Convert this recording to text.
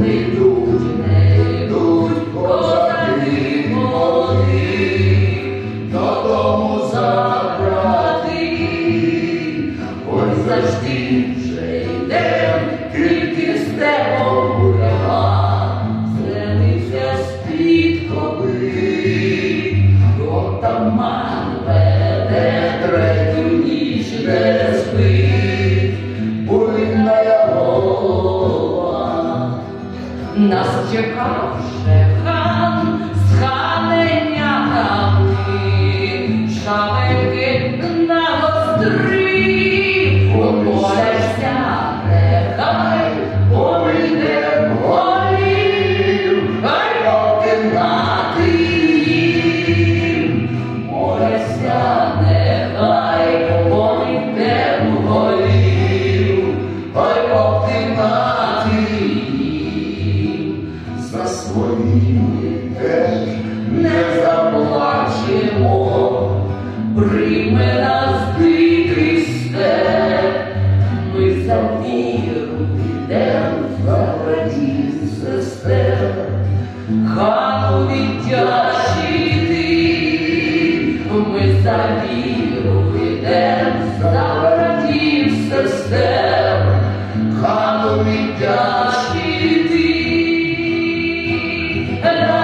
не йдуть, не йдуть козаки молоді, забрати. Ой, завжди Нас чекав ще хан з ханенятами, шабельки на гострі, помоляшся, за свої теж. Не заплачемо, прийме нас ти Христе, ми за віру йдем за братів, сестер, хану віддячити, ми за віру йдем за братів, сестер, хану віддячити. Amen.